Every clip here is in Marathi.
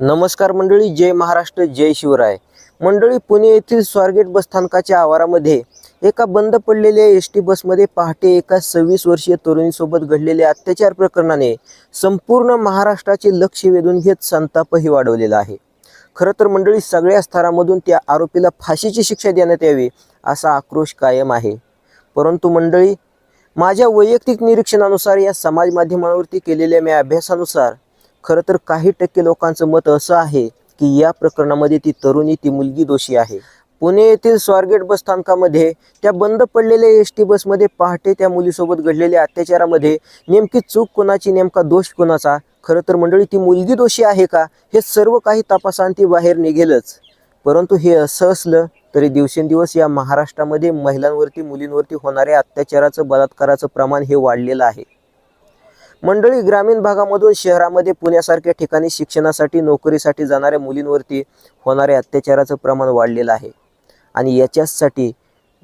नमस्कार मंडळी जय महाराष्ट्र जय शिवराय. मंडळी पुणे येथील स्वारगेट बसस्थानकाच्या आवारामध्ये एका बंद पडलेल्या एस टी बसमध्ये पहाटे एका सव्वीस वर्षीय तरुणीसोबत घडलेल्या अत्याचार प्रकरणाने संपूर्ण महाराष्ट्राचे लक्ष वेधून घेत संतापही वाढवलेला आहे. खरं तर मंडळी सगळ्या स्तरामधून त्या आरोपीला फाशीची शिक्षा देण्यात यावी असा आक्रोश कायम आहे. परंतु मंडळी माझ्या वैयक्तिक निरीक्षणानुसार या समाज माध्यमांवरती केलेल्या मी अभ्यासानुसार खरं तर काही टक्के लोकांचं मत असं आहे की या प्रकरणामध्ये ती तरुणी ती मुलगी दोषी आहे. पुणे येथील स्वारगेट बस स्थानकामध्ये त्या बंद पडलेल्या एस टी बसमध्ये पहाटे त्या मुलीसोबत घडलेल्या अत्याचारामध्ये नेमकी चूक कोणाची नेमका दोष कोणाचा? खरं तर मंडळी ती मुलगी दोषी आहे का? हे सर्व काही तपासांती बाहेर निघेलच. परंतु हे असं असलं तरी दिवसेंदिवस या महाराष्ट्रामध्ये महिलांवरती मुलींवरती होणाऱ्या अत्याचाराचं बलात्काराचं प्रमाण हे वाढलेलं आहे. मंडळी ग्रामीण भागामधून शहरामध्ये पुण्यासारख्या ठिकाणी शिक्षणासाठी नोकरीसाठी जाणाऱ्या मुलींवरती होणाऱ्या अत्याचाराचं प्रमाण वाढलेलं आहे. आणि याच्याचसाठी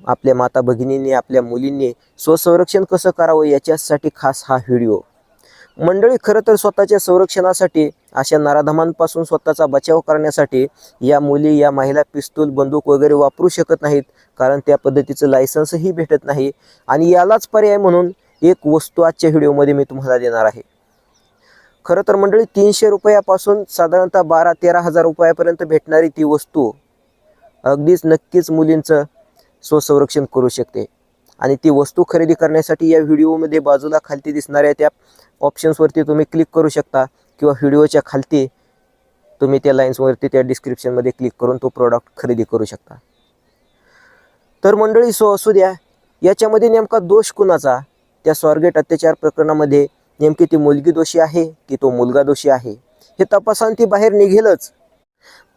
आपल्या माता भगिनींनी आपल्या मुलींनी स्वसंरक्षण कसं करावं याच्यासाठी खास हा व्हिडिओ. मंडळी खरं तर स्वतःच्या संरक्षणासाठी अशा नराधमांपासून स्वतःचा बचाव करण्यासाठी या मुली या महिला पिस्तूल बंदूक वगैरे वापरू शकत नाहीत कारण त्या पद्धतीचं लायसन्सही भेटत नाही. आणि यालाच पर्याय म्हणून एक वस्तू आजच्या व्हिडिओमध्ये मी तुम्हाला देणार आहे. खरं तर मंडळी तीनशे रुपयापासून साधारणतः बारा तेरा हजार रुपयापर्यंत भेटणारी ती वस्तू अगदीच नक्कीच मुलींचं स्वसंरक्षण करू शकते. आणि ती वस्तू खरेदी करण्यासाठी या व्हिडिओमध्ये बाजूला खालती दिसणाऱ्या त्या ऑप्शन्सवरती तुम्ही क्लिक करू शकता किंवा व्हिडिओच्या खालती तुम्ही त्या लाईन्सवरती त्या डिस्क्रिप्शनमध्ये क्लिक करून तो प्रॉडक्ट खरेदी करू शकता. तर मंडळी सो असू द्या याच्यामध्ये नेमका दोष कुणाचा? त्या स्वारगेट अत्याचार प्रकरणामध्ये नेमकी ती मुलगी दोषी आहे की तो मुलगा दोषी आहे? हे तपासांती बाहेर निघेलच.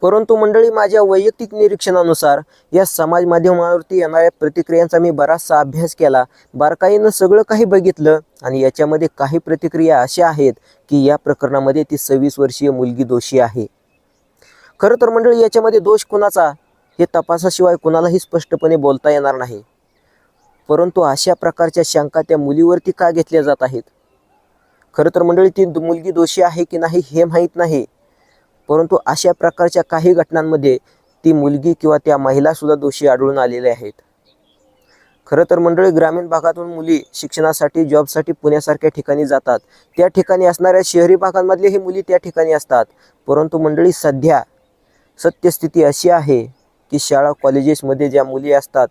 परंतु मंडळी माझ्या वैयक्तिक निरीक्षणानुसार या समाज माध्यमावरती येणाऱ्या प्रतिक्रियांचा मी बराचसा अभ्यास केला. बारकाईनं सगळं काही बघितलं आणि याच्यामध्ये काही प्रतिक्रिया अशा आहेत की या प्रकरणामध्ये ती सव्वीस वर्षीय मुलगी दोषी आहे. खरं तर मंडळी याच्यामध्ये दोष कुणाचा? हे तपासाशिवाय कुणालाही स्पष्टपणे बोलता येणार नाही. परंतु अशा प्रकारच्या शंका त्या मुलीवरती का घेतल्या जात आहेत? खरं तर मंडळी ती मुलगी दोषी आहे की नाही हे माहीत नाही. परंतु अशा प्रकारच्या काही घटनांमध्ये ती मुलगी किंवा त्या महिलासुद्धा दोषी आढळून आलेल्या आहेत. खरं तर मंडळी ग्रामीण भागातून मुली शिक्षणासाठी जॉबसाठी पुण्यासारख्या ठिकाणी जातात. त्या ठिकाणी असणाऱ्या शहरी भागांमधले ही मुली त्या ठिकाणी असतात. परंतु मंडळी सध्या सत्यस्थिती अशी आहे की शाळा कॉलेजेसमध्ये ज्या मुली असतात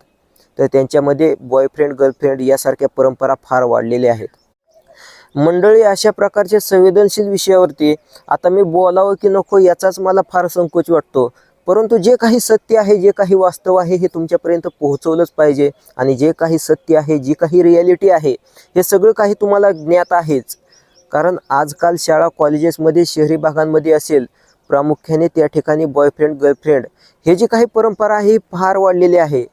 तर त्यांच्यामध्ये बॉयफ्रेंड गर्लफ्रेंड यासारख्या परंपरा फार वाढलेल्या आहेत. मंडळी अशा प्रकारच्या संवेदनशील विषयावरती आता मी बोलावं की नको याचाच मला फार संकोच वाटतो. परंतु जे काही सत्य आहे जे काही वास्तव आहे हे तुमच्यापर्यंत पोहोचवलंच पाहिजे आणि जे काही सत्य आहे जी काही रियालिटी आहे हे सगळं काही तुम्हाला ज्ञात आहेच. कारण आजकाल शाळा कॉलेजेसमध्ये शहरी भागांमध्ये असेल प्रामुख्याने त्या ठिकाणी बॉयफ्रेंड गर्लफ्रेंड हे जी काही परंपरा आहे ही फार वाढलेली आहे.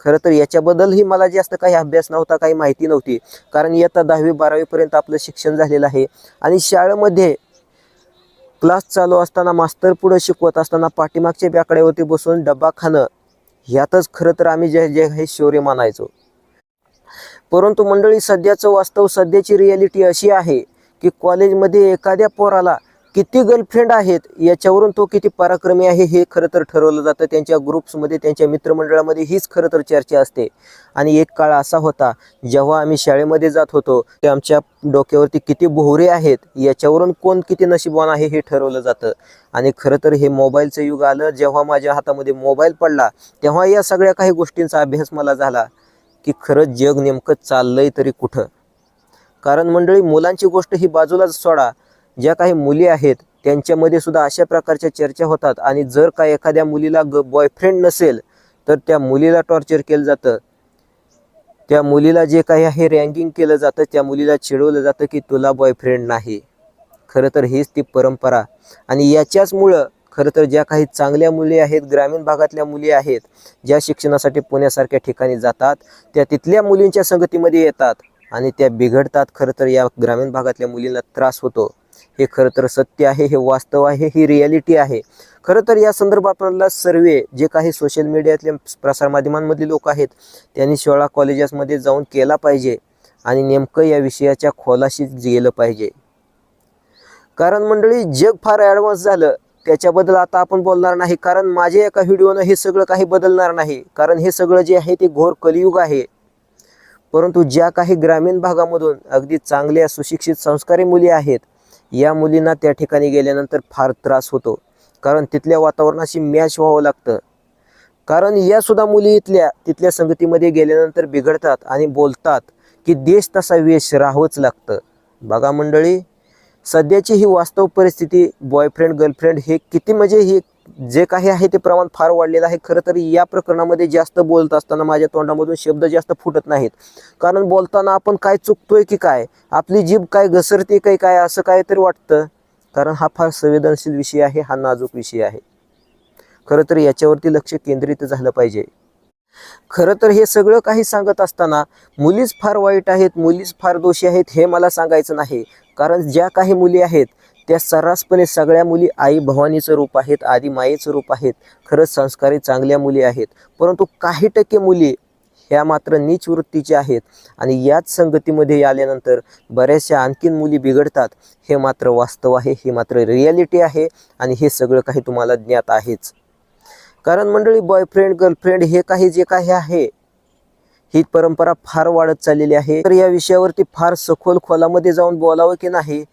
खरं तर याच्याबद्दलही मला जास्त काही अभ्यास नव्हता काही माहिती नव्हती. कारण इयत्ता दहावी बारावीपर्यंत आपलं शिक्षण झालेलं आहे. आणि शाळेमध्ये क्लास चालू असताना मास्तर पुढं शिकवत असताना पाठीमागच्या बॅकड्यावरती बसून डब्बा खाणं ह्यातच खरं तर आम्ही जे जे हे शौर्य मानायचो. परंतु मंडळी सध्याचं वास्तव सध्याची रियालिटी अशी आहे की कॉलेजमध्ये एखाद्या पोराला किती गर्लफ्रेंड आहेत याच्यावरून तो किती पराक्रमी आहे हे खरं तर ठरवलं जातं. त्यांच्या ग्रुप्समध्ये त्यांच्या मित्रमंडळामध्ये हीच खरं तर चर्चा असते. आणि एक काळ असा होता जेव्हा आम्ही शाळेमध्ये जात होतो ते आमच्या डोक्यावरती किती बोहरे आहेत याच्यावरून कोण किती नशीबवान आहे हे ठरवलं जातं. आणि खरं तर हे मोबाईलचं युग आलं जेव्हा माझ्या हातामध्ये मोबाईल पडला तेव्हा या सगळ्या काही गोष्टींचा अभ्यास मला झाला की खरंच जग नेमकं चाललंय तरी कुठं? कारण मंडळी मुलांची गोष्ट ही बाजूलाच सोडा. ज्या काही मुली आहेत त्यांच्यामध्ये सुद्धा अशा प्रकारच्या चर्चा होतात. आणि जर का एखाद्या मुलीला ग बॉयफ्रेंड नसेल तर त्या मुलीला टॉर्चर केलं जातं. त्या मुलीला जे काही आहे रँगिंग केलं जातं त्या मुलीला चिडवलं जातं की तुला बॉयफ्रेंड नाही. खरं तर हीच ती परंपरा. आणि याच्याचमुळं खरं तर ज्या काही चांगल्या मुली आहेत ग्रामीण भागातल्या मुली आहेत ज्या शिक्षणासाठी पुण्यासारख्या ठिकाणी जातात त्या तिथल्या मुलींच्या संगतीमध्ये येतात. आणि त्या बिघडतात खरं तर या ग्रामीण भागातल्या मुलींना त्रास होतो. हे खरं तर सत्य आहे हे वास्तव आहे ही रियालिटी आहे. खरं तर या संदर्भात आपल्याला सर्वे जे काही सोशल मीडियातले प्रसारमाध्यमांमधले लोक आहेत त्यांनी शाळा कॉलेजेसमध्ये जाऊन केला पाहिजे आणि नेमकं या विषयाच्या खोलाशीच गेलं पाहिजे. कारण मंडळी जग फार ॲडव्हान्स झालं त्याच्याबद्दल आता आपण बोलणार नाही. कारण माझ्या एका व्हिडिओनं हे सगळं काही बदलणार नाही. कारण हे सगळं जे आहे ते घोर कलियुग आहे. परंतु ज्या काही ग्रामीण भागामधून अगदी चांगल्या सुशिक्षित संस्कारी मुली आहेत या मुलींना त्या ठिकाणी गेल्यानंतर फार त्रास होतो. कारण तिथल्या वातावरणाशी मॅच व्हावं लागतं. कारण या सुद्धा मुली इथल्या तिथल्या संगतीमध्ये गेल्यानंतर बिघडतात आणि बोलतात की देश तसा वेश राहावंच लागतं. बघा मंडळी सध्याची ही वास्तव परिस्थिती बॉयफ्रेंड गर्लफ्रेंड हे किती म्हणजे ही जे काही आहे ते प्रमाण फार वाढलेलं आहे. खरं तर या प्रकरणामध्ये जास्त बोलत असताना माझ्या तोंडामधून शब्द जास्त फुटत नाहीत. कारण बोलताना आपण काय चुकतोय की काय? आपली जीभ काय घसरते काय काय? असं काय तरी वाटतं. कारण हा फार संवेदनशील विषय आहे हा नाजूक विषय आहे. खरं तर याच्यावरती लक्ष केंद्रित झालं पाहिजे. खरं तर हे सगळं काही सांगत असताना मुलीच फार वाईट आहेत मुलीच फार दोषी आहेत हे मला सांगायचं नाही. कारण ज्या काही मुली आहेत त्या सर्रासपणे सगळ्या मुली आई भवानीचं रूप आहेत आदी मायेचं रूप आहेत. खरंच संस्कारी चांगल्या मुली आहेत. परंतु काही टक्के मुली ह्या मात्र नीच वृत्तीच्या आहेत. आणि याच संगतीमध्ये आल्यानंतर बऱ्याचशा आणखीन मुली बिघडतात. हे मात्र वास्तव आहे हे मात्र रियालिटी आहे आणि हे सगळं काही तुम्हाला ज्ञात आहेच. कारण मंडळी बॉयफ्रेंड गर्लफ्रेंड हे काही जे काही आहे ही परंपरा फार वाढत चाललेली आहे. तर या विषयावरती फार सखोल खोलामध्ये जाऊन बोलावं की नाही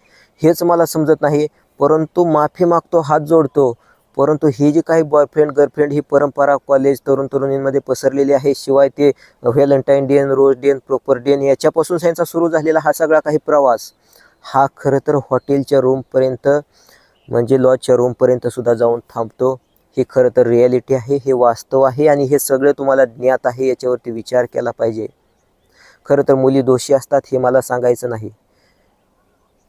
हेच मला समजत नाही. परंतु माफी मागतो हात जोडतो. परंतु ही जी काही बॉयफ्रेंड गर्लफ्रेंड ही परंपरा कॉलेज तरुण तरुणींमध्ये पसरलेली आहे शिवाय ते व्हॅलेंटाईन डेन रोज डेन प्रॉपर डेन याच्यापासून त्यांचा सुरू झालेला हा सगळा काही प्रवास. हा खरं तर हॉटेलच्या रूमपर्यंत म्हणजे लॉजच्या रूमपर्यंत सुद्धा जाऊन थांबतो. हे खरं तर रियालिटी आहे हे वास्तव आहे आणि हे सगळं तुम्हाला ज्ञात आहे याच्यावरती विचार केला पाहिजे. खरं तर मुली दोषी असतात हे मला सांगायचं नाही.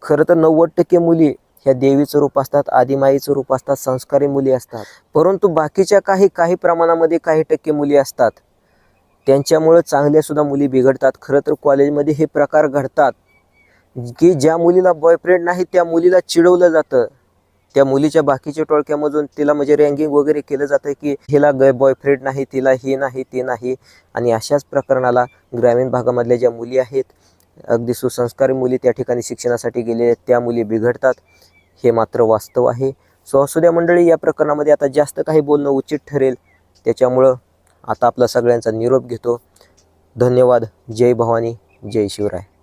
खरं तर नव्वद टक्के मुली ह्या देवीचं रूप असतात आदिमाईचं रूप असतात संस्कारी मुली असतात. परंतु बाकीच्या काही काही प्रमाणामध्ये काही टक्के मुली असतात. त्यांच्यामुळं चांगल्यासुद्धा मुली बिघडतात. खरं तर कॉलेजमध्ये हे प्रकार घडतात. की ज्या मुलीला बॉयफ्रेंड नाही त्या मुलीला चिडवलं जातं. त्या मुलीच्या बाकीच्या टोळक्यामधून तिला म्हणजे रँगिंग वगैरे केलं जातं की हिला ग बॉयफ्रेंड नाही तिला हे नाही ते नाही. आणि अशाच प्रकरणाला ग्रामीण भागामधल्या ज्या मुली आहेत अगदी सुसंस्कारी मुली त्या ठिकाणी शिक्षणासाठी गेले त्या मुली बिघडतात. हे मात्र वास्तव आहे. सो असू द्या मंडळी या प्रकरणामध्ये आता जास्त काही बोलणं उचित ठरेल. त्याच्यामुळं आता आपला सगळ्यांचा निरोप घेतो. धन्यवाद. जय भवानी. जय शिवराय.